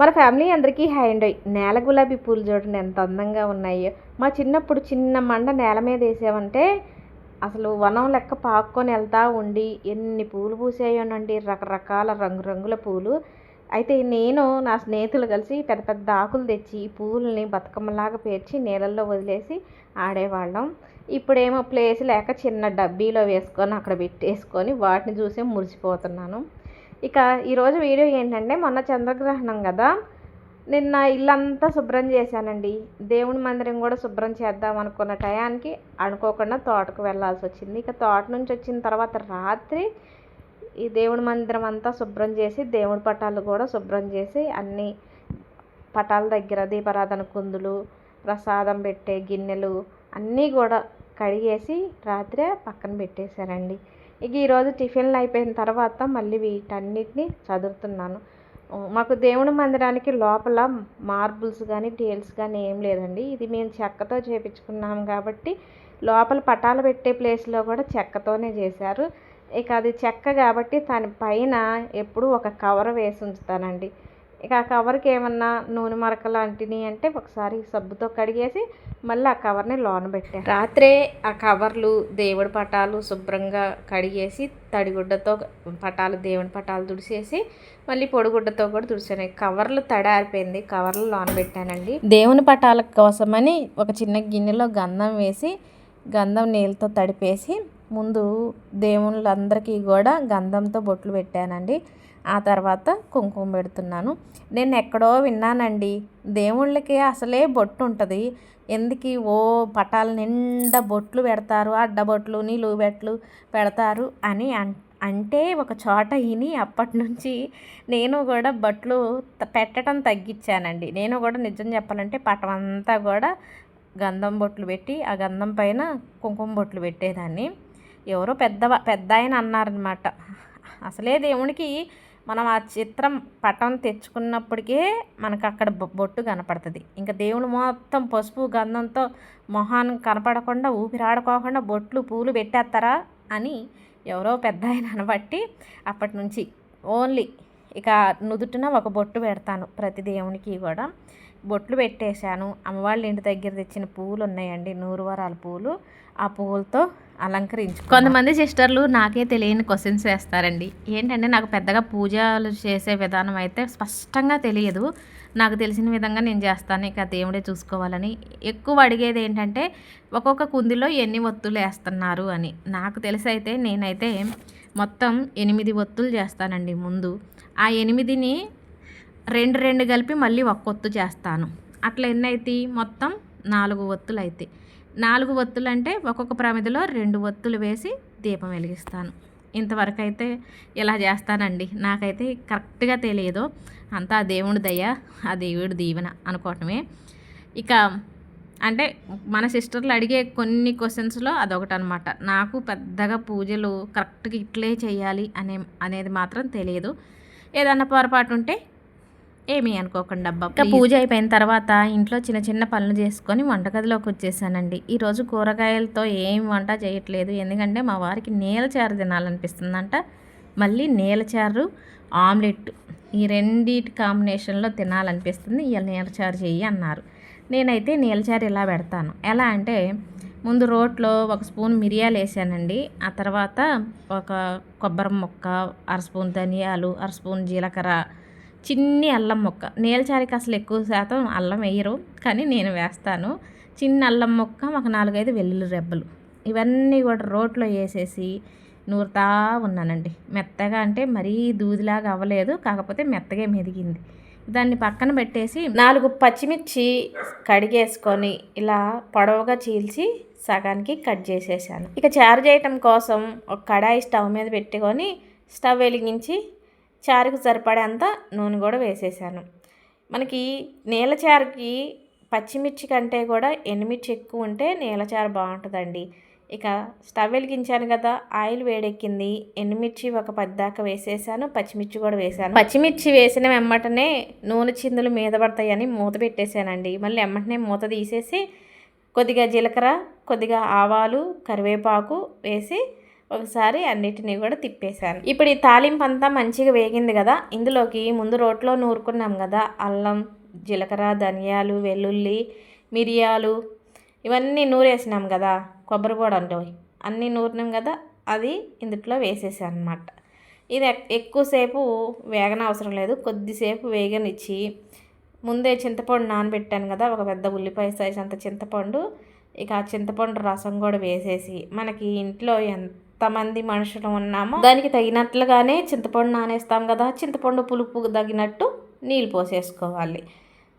మన ఫ్యామిలీ అందరికీ hi and. నేల గులాబీ పూలు చూడండి ఎంత అందంగా ఉన్నాయో. మా చిన్నప్పుడు చిన్న మండ నేల మీద వేసామంటే అసలు వనం లెక్క పాక్కొని వెళ్తూ ఉండి ఎన్ని పూలు పూసాయోనండి. రకరకాల రంగురంగుల పూలు. అయితే నేను నా స్నేహితులు కలిసి పెద్ద పెద్ద ఆకులు తెచ్చి ఈ పూలని బతుకమ్మలాగా పేర్చి నీళ్ళల్లో వదిలేసి ఆడేవాళ్ళం. ఇప్పుడేమో ప్లేస్ లేక చిన్న డబ్బీలో వేసుకొని అక్కడ పెట్టేసుకొని వాటిని చూసే మురిసిపోతున్నాను. ఇక ఈరోజు వీడియో ఏంటంటే మొన్న చంద్రగ్రహణం కదా. నిన్న ఇల్లంతా శుభ్రం చేశానండి. దేవుని మందిరం కూడా శుభ్రం చేద్దాం అనుకున్న టయానికి అనుకోకుండా తోటకు వెళ్ళాల్సి వచ్చింది. ఇక తోట నుంచి వచ్చిన తర్వాత రాత్రి ఈ దేవుడి మందిరం అంతా శుభ్రం చేసి దేవుడి పటాలు కూడా శుభ్రం చేసి అన్ని పటాల దగ్గర దీపారాధన కుందులు ప్రసాదం పెట్టే గిన్నెలు అన్నీ కూడా కడిగేసి రాత్రే పక్కన పెట్టేశానండి ఇక ఈరోజు టిఫిన్లు అయిపోయిన తర్వాత మళ్ళీ వీటన్నిటిని చదువుతున్నాను. మాకు దేవుడి మందిరానికి లోపల మార్బుల్స్ కానీ టేల్స్ కానీ ఏం లేదండి. ఇది మేము చెక్కతో చేపించుకున్నాం కాబట్టి లోపల పటాలు పెట్టే ప్లేస్లో కూడా చెక్కతోనే చేశారు. ఇక అది చెక్క కాబట్టి దాని పైన ఎప్పుడూ ఒక కవర్ వేసి ఉంచుతానండి. ఇక ఆ కవర్కి ఏమన్నా నూనె మరక లాంటివి అంటే ఒకసారి సబ్బుతో కడిగేసి మళ్ళీ ఆ కవర్ని లోన పెట్టాను రాత్రే ఆ కవర్లు దేవుడి పటాలు శుభ్రంగా కడిగేసి తడిగుడ్డతో పటాలు దేవుడి పటాలు తుడిసేసి మళ్ళీ పొడిగుడ్డతో కూడా తుడిచాను. కవర్లు తడారిపోయింది. కవర్లు లోన పెట్టానండి. దేవుని పటాల కోసమని ఒక చిన్న గిన్నెలో గంధం వేసి గంధం నీళ్ళతో తడిపేసి ముందు దేవుళ్ళందరికీ కూడా గంధంతో బొట్లు పెట్టానండి. ఆ తర్వాత కుంకుమ పెడుతున్నాను. నేను ఎక్కడో విన్నానండి దేవుళ్ళకి అసలే బొట్టు ఉంటుంది ఎందుకు ఓ పటాల నిండా బొట్లు పెడతారు అడ్డబొట్లు నిలువుబెట్లు పెడతారు అని అంటే ఒక చోట విని అప్పటి నుంచి నేను కూడా బట్లు పెట్టడం తగ్గించానండి. నేను కూడా నిజం చెప్పాలంటే పటం అంతా కూడా గంధం బొట్లు పెట్టి ఆ గంధం పైన కుంకుమ బొట్లు పెట్టేదాన్ని. ఎవరో పెద్ద పెద్ద ఆయన అన్నారనమాట అసలే దేవునికి మనం ఆ చిత్రం పటం తెచ్చుకున్నప్పటికే మనకు అక్కడ బొట్టు కనపడుతుంది. ఇంకా దేవుడు మొత్తం పసుపు గంధంతో మొహాన్ని కనపడకుండా ఊపిరాడుకోకుండా బొట్లు పూలు పెట్టేస్తారా అని ఎవరో పెద్ద ఆయన అనబట్టి అప్పటి నుంచి ఓన్లీ ఇక నుదుటిన ఒక బొట్టు పెడతాను ప్రతి దేవునికి కూడా. బొట్లు పెట్టేశాను. అమ్మవాళ్ళ ఇంటి దగ్గర తెచ్చిన పువ్వులు ఉన్నాయండి నూరు వరాల పువ్వులు. ఆ పువ్వులతో అలంకరించు కొంతమంది సిస్టర్లు నాకే తెలియని క్వశ్చన్స్ వేస్తారండి. ఏంటంటే నాకు పెద్దగా పూజలు చేసే విధానం అయితే స్పష్టంగా తెలియదు. నాకు తెలిసిన విధంగా నేను చేస్తాను ఇక దేవుడే చూసుకోవాలని. ఎక్కువ అడిగేది ఏంటంటే ఒక్కొక్క కుందిలో ఎన్ని ఒత్తులు వేస్తున్నారు అని. నాకు తెలిసి అయితే నేనైతే మొత్తం ఎనిమిది ఒత్తులు చేస్తానండి ముందు. ఆ ఎనిమిదిని రెండు రెండు కలిపి మళ్ళీ ఒక్క ఒత్తు చేస్తాను. అట్లా ఎన్ని అవుతాయి మొత్తం నాలుగు ఒత్తులు అవుతాయి నాలుగు ఒత్తులు అంటే ఒక్కొక్క ప్రమిదిలో రెండు ఒత్తులు వేసి దీపం వెలిగిస్తాను. ఇంతవరకు అయితే ఇలా చేస్తానండి. నాకైతే కరెక్ట్గా తెలియదు. అంతా దేవుడి దయ ఆ దేవుడి దీవెన అనుకోవటమే. ఇక అంటే మన సిస్టర్లు అడిగే కొన్ని క్వశ్చన్స్లో అదొకటి అనమాట నాకు పెద్దగా పూజలు కరెక్ట్గా ఇట్లే చేయాలి అనే అనేది మాత్రం తెలియదు. ఏదన్నా పొరపాటు ఉంటే ఏమీ అనుకోకుండా అబ్బా ఇంకా పూజ అయిపోయిన తర్వాత ఇంట్లో చిన్న చిన్న పనులు చేసుకొని వంటగదిలోకి వచ్చేసానండి. ఈరోజు కూరగాయలతో ఏం వంట చేయట్లేదు. ఎందుకంటే మా వారికి నీలచారు తినాలనిపిస్తుందంట. మళ్ళీ నీలచారు ఆమ్లెట్ ఈ రెండింటి కాంబినేషన్లో తినాలనిపిస్తుంది. ఇవాళ నీలచారు చెయ్యి అన్నారు. నేనైతే నీలచారు ఇలా పెడతాను. ఎలా అంటే ముందు రోట్లో ఒక స్పూన్ మిరియాలు వేసానండి. ఆ తర్వాత ఒక కొబ్బరి ముక్క అర స్పూన్ ధనియాలు అర స్పూన్ జీలకర్ర చిన్ని అల్లం మొక్క. నీలచారికి అసలు ఎక్కువ శాతం అల్లం వేయరు కానీ నేను వేస్తాను. చిన్న అల్లం మొక్క ఒక నాలుగైదు వెల్లుల్లి రెబ్బలు. ఇవన్నీ కూడా రోట్లో వేసేసి నూరుతా ఉన్నానండి. మెత్తగా అంటే మరీ దూదిలాగా అవ్వలేదు కాకపోతే మెత్తగా మెదిగింది. దాన్ని పక్కన పెట్టేసి నాలుగు పచ్చిమిర్చి కడిగేసుకొని ఇలా పొడవుగా చీల్చి సగానికి కట్ చేసేసాను. ఇక చారు చేయటం కోసం ఒక కడాయి స్టవ్ మీద పెట్టుకొని స్టవ్ వెలిగించి చారుకు సరిపడేంత నూనె కూడా వేసేసాను. మనకి నీలచారుకి పచ్చిమిర్చి కంటే కూడా ఎండుమిర్చి ఎక్కువ ఉంటే నీలచారు బాగుంటుందండి. ఇక స్టవ్ వెలిగించాను కదా ఆయిల్ వేడెక్కింది ఎండుమిర్చి ఒక పద్దాక వేసేసాను పచ్చిమిర్చి కూడా వేసాను. పచ్చిమిర్చి వేసిన వెమ్మటనే నూనె చిందులు మీద పడతాయని మూత పెట్టేశానండి. మళ్ళీ వెమ్మటనే మూత తీసేసి కొద్దిగా జీలకర్ర కొద్దిగా ఆవాలు కరివేపాకు వేసి ఒకసారి అన్నిటినీ కూడా తిప్పేశాను. ఇప్పుడు ఈ తాలింపు అంతా మంచిగా వేగింది కదా ఇందులోకి ముందు రోట్లో నూరుకున్నాం కదా అల్లం జీలకర్ర ధనియాలు వెల్లుల్లి మిరియాలు ఇవన్నీ నూరేసినాం కదా కొబ్బరి కూడా ఉంటాయి అన్నీ నూరినాం కదా అది ఇందులో వేసేసాను అనమాట ఇది ఎక్కువసేపు వేగన అవసరం లేదు కొద్దిసేపు వేగనిచ్చి ముందే చింతపండు నానబెట్టాను కదా ఒక పెద్ద ఉల్లిపాయ సైజ్ అంత చింతపండు ఇక ఆ చింతపండు రసం కూడా వేసేసి మనకి ఇంట్లో ఎంత మంది మనుషులు ఉన్నామో. దానికి తగినట్లుగానే చింతపండు నానేస్తాం కదా చింతపండు పులుపు తగినట్టు నీళ్ళు పోసేసుకోవాలి.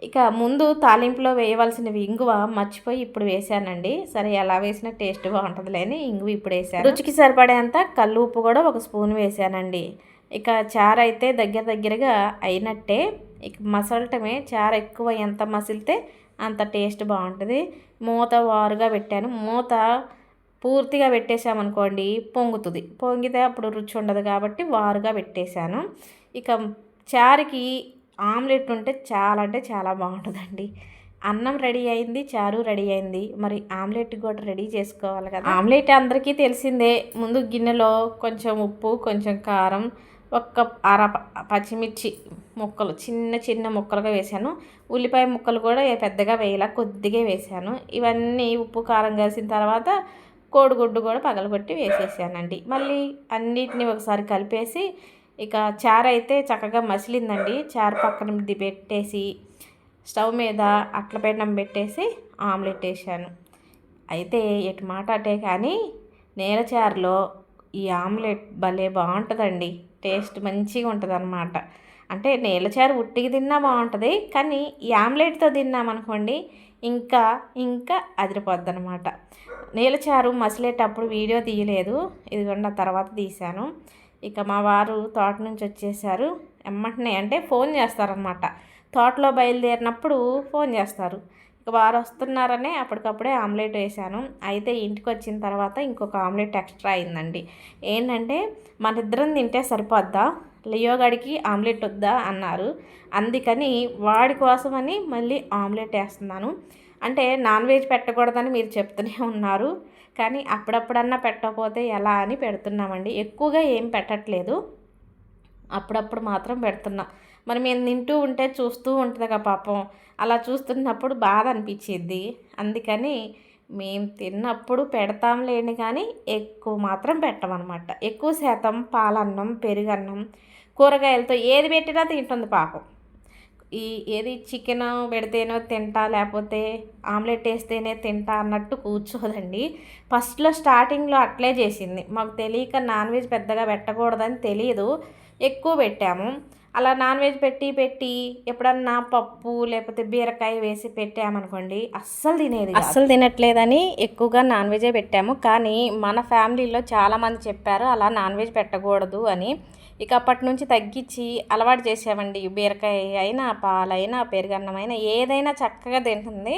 ఇక ముందు తాలింపులో వేయవలసినవి ఇంగువ మర్చిపోయి ఇప్పుడు వేసానండి సరే ఎలా వేసినా టేస్ట్ బాగుంటుందిలేని ఇంగువ ఇప్పుడు వేసాను రుచికి సరిపడేంత కళ్ళు ఉప్పు కూడా ఒక స్పూన్ వేసానండి ఇక చారు అయితే దగ్గర దగ్గరగా అయినట్టే. ఇక మసలటమే చారు ఎక్కువ ఎంత మసిలితే అంత టేస్ట్ బాగుంటుంది. మూత వారుగా పెట్టాను. మూత పూర్తిగా పెట్టేశామనుకోండి పొంగుతుంది. పొంగితే అప్పుడు రుచి ఉండదు కాబట్టి వారుగా పెట్టేశాను. ఇక చారుకి ఆమ్లెట్ ఉంటే చాలా అంటే చాలా బాగుంటుందండి. అన్నం రెడీ అయింది చారు రెడీ అయింది. మరి ఆమ్లెట్ కూడా రెడీ చేసుకోవాలి కదా. ఆమ్లెట్ అందరికీ తెలిసిందే. ముందు గిన్నెలో కొంచెం ఉప్పు కొంచెం కారం ఒక్క అర పచ్చిమిర్చి ముక్కలు చిన్న చిన్న ముక్కలుగా వేసాను ఉల్లిపాయ ముక్కలు కూడా పెద్దగా వేయాల కొద్దిగా వేసాను ఇవన్నీ ఉప్పు కారం కలిసిన తర్వాత కోడిగుడ్డు కూడా పగలగొట్టి వేసేసానండి. మళ్ళీ అన్నిటిని ఒకసారి కలిపేసి ఇక చారు అయితే చక్కగా మసిలిందండి. చార్ పక్కన పెట్టేసి స్టవ్ మీద అట్ల పెండం పెట్టేసి ఆమ్లెట్ వేసాను. అయితే ఎటు మాట అటే కానీ నేల చారులో ఈ ఆమ్లెట్ భలే బాగుంటుందండి. టేస్ట్ మంచిగా ఉంటుంది అంటే అంటే చారు ఉట్టికి తిన్నా బాగుంటుంది కానీ ఈ ఆమ్లెట్తో తిన్నామనుకోండి ఇంకా ఇంకా అదిరిపోద్ది అనమాట నేలచారు మసిలేటప్పుడు వీడియో తీయలేదు ఇదిగోండి ఆ తర్వాత తీశాను. ఇక మా వారు తోట నుంచి వచ్చేసారు. ఎమ్మటనే అంటే ఫోన్ చేస్తారనమాట తోటలో బయలుదేరినప్పుడు ఫోన్ చేస్తారు. ఇక వారు వస్తున్నారనే అప్పటికప్పుడే ఆమ్లెట్ వేసాను అయితే ఇంటికి వచ్చిన తర్వాత ఇంకొక ఆమ్లెట్ ఎక్స్ట్రా అయిందండి. ఏంటంటే మన ఇద్దరం తింటే సరిపోద్దా? లియోగాడికి ఆమ్లెట్ వద్దా అన్నారు. అందుకని వాడి కోసమని మళ్ళీ ఆమ్లెట్ వేస్తున్నాను. అంటే నాన్ వెజ్ పెట్టకూడదని మీరు చెప్తూనే ఉన్నారు. కానీ అప్పుడప్పుడన్నా పెట్టకపోతే ఎలా అని పెడుతున్నామండి. ఎక్కువగా ఏం పెట్టట్లేదు. అప్పుడప్పుడు మాత్రం పెడుతున్నా. మరి మేము తింటూ ఉంటే చూస్తూ ఉంటుంది కదా పాపం. అలా చూస్తున్నప్పుడు బాధ అనిపించేది అందుకని మేము తిన్నప్పుడు పెడతాం లేని కానీ ఎక్కువ మాత్రం పెట్టమన్నమాట ఎక్కువ శాతం పాలన్నం పెరుగన్నం కూరగాయలతో ఏది పెట్టినా తింటుంది పాపం. ఈ ఏది చికెన్ పెడితేనో తింటా లేకపోతే ఆమ్లెట్ వేస్తేనే తింటా అన్నట్టు కూర్చోదండి. ఫస్ట్లో స్టార్టింగ్లో అట్లే చేసింది. మాకు తెలియక నాన్ వెజ్ పెద్దగా పెట్టకూడదని తెలియదు ఎక్కువ పెట్టాము. అలా నాన్ వెజ్ పెట్టి పెట్టి ఎప్పుడన్నా పప్పు లేకపోతే బీరకాయ వేసి పెట్టామనుకోండి అస్సలు తినేది అస్సలు తినట్లేదని ఎక్కువగా నాన్ వెజే పెట్టాము. కానీ మన ఫ్యామిలీలో చాలామంది చెప్పారు అలా నాన్ వెజ్ పెట్టకూడదు అని. ఇక అప్పటి నుంచి తగ్గించి అలవాటు చేసామండి. బీరకాయ అయినా పాలైనా పెరుగన్నమైనా ఏదైనా చక్కగా తింటుంది.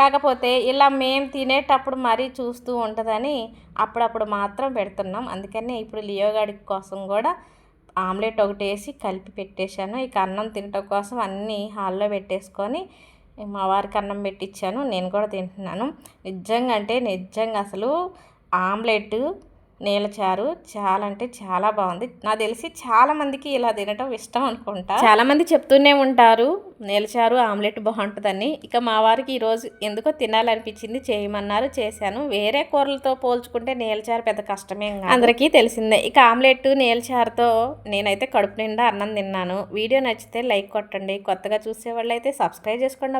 కాకపోతే ఇలా మేము తినేటప్పుడు మరీ చూస్తూ ఉంటుందని అప్పుడప్పుడు మాత్రం పెడుతున్నాం. అందుకనే ఇప్పుడు లియోగాడి కోసం కూడా ఆమ్లెట్ ఒకటి వేసి కలిపి పెట్టేశాను. ఇక అన్నం తినటం కోసం అన్నీ హాల్లో పెట్టేసుకొని మా వారికి అన్నం పెట్టించాను నేను కూడా తింటున్నాను. నిజంగా అంటే నిజంగా అసలు ఆమ్లెట్ నీలచారు చాలా అంటే చాలా బాగుంది. నాకు తెలిసి చాలా మందికి ఇలా తినటం ఇష్టం అనుకుంటా. చాలా మంది చెప్తూనే ఉంటారు నీలచారు ఆమ్లెట్ బాగుంటుందని. ఇక మా వారికి ఈరోజు ఎందుకో తినాలనిపించింది చేయమన్నారు చేశాను. వేరే కూరలతో పోల్చుకుంటే నీలచారు పెద్ద కష్టమేం కాదు. అందరికీ తెలిసిందే. ఇక ఆమ్లెట్ నీలచారుతో నేనైతే కడుపు నిండా అన్నం తిన్నాను. వీడియో నచ్చితే లైక్ కొట్టండి. కొత్తగా చూసే వాళ్ళైతే సబ్స్క్రైబ్ చేసుకోండి.